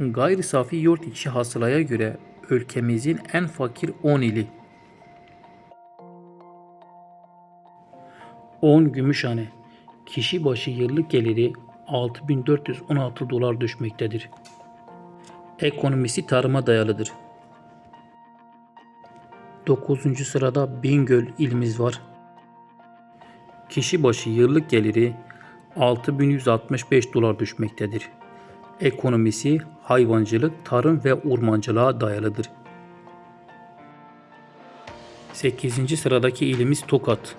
Gayri safi yurt içi hasılaya göre ülkemizin en fakir 10 ili. 10 Gümüşhane Kişi başı yıllık geliri 6416 dolar düşmektedir. Ekonomisi tarıma dayalıdır. 9. sırada Bingöl ilimiz var. Kişi başı yıllık geliri 6165 dolar düşmektedir. Ekonomisi hayvancılık, tarım ve ormancılığa dayalıdır. 8. sıradaki ilimiz Tokat.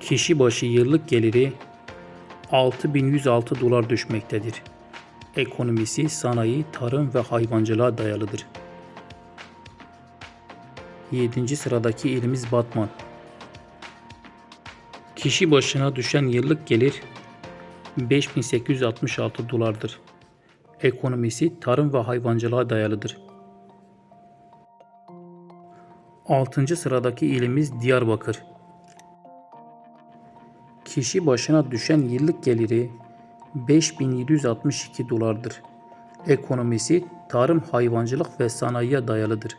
Kişi başı yıllık geliri 6106 dolar düşmektedir. Ekonomisi sanayi, tarım ve hayvancılığa dayalıdır. 7. sıradaki ilimiz Batman. Kişi başına düşen yıllık gelir 5866 dolardır. Ekonomisi tarım ve hayvancılığa dayalıdır. 6. sıradaki ilimiz Diyarbakır. Kişi başına düşen yıllık geliri 5762 dolardır. Ekonomisi tarım, hayvancılık ve sanayiye dayalıdır.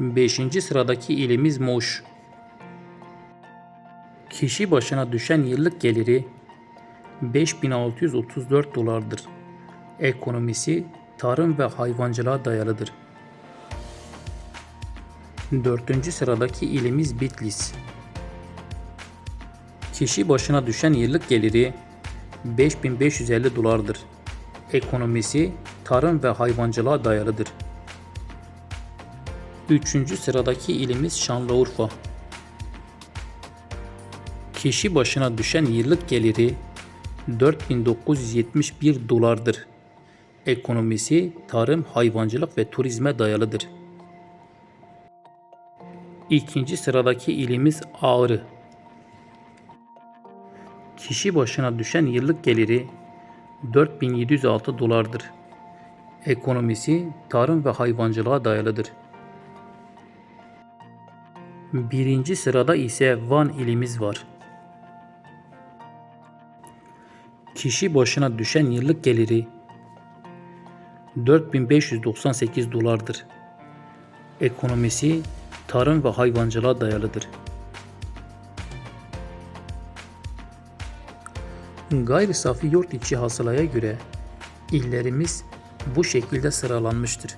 5. sıradaki ilimiz Muş. Kişi başına düşen yıllık geliri 5634 dolardır. Ekonomisi tarım ve hayvancılığa dayalıdır. 4. sıradaki ilimiz Bitlis. Kişi başına düşen yıllık geliri 5550 dolardır. Ekonomisi tarım ve hayvancılığa dayalıdır. 3. sıradaki ilimiz Şanlıurfa. Kişi başına düşen yıllık geliri 4971 dolardır. Ekonomisi tarım, hayvancılık ve turizme dayalıdır. İkinci sıradaki ilimiz Ağrı. Kişi başına düşen yıllık geliri 4706 dolardır. Ekonomisi tarım ve hayvancılığa dayalıdır. Birinci sırada ise Van ilimiz var. Kişi başına düşen yıllık geliri 4598 dolardır. Ekonomisi tarım ve hayvancılığa dayalıdır. Gayri safi yurt içi hasılaya göre illerimiz bu şekilde sıralanmıştır.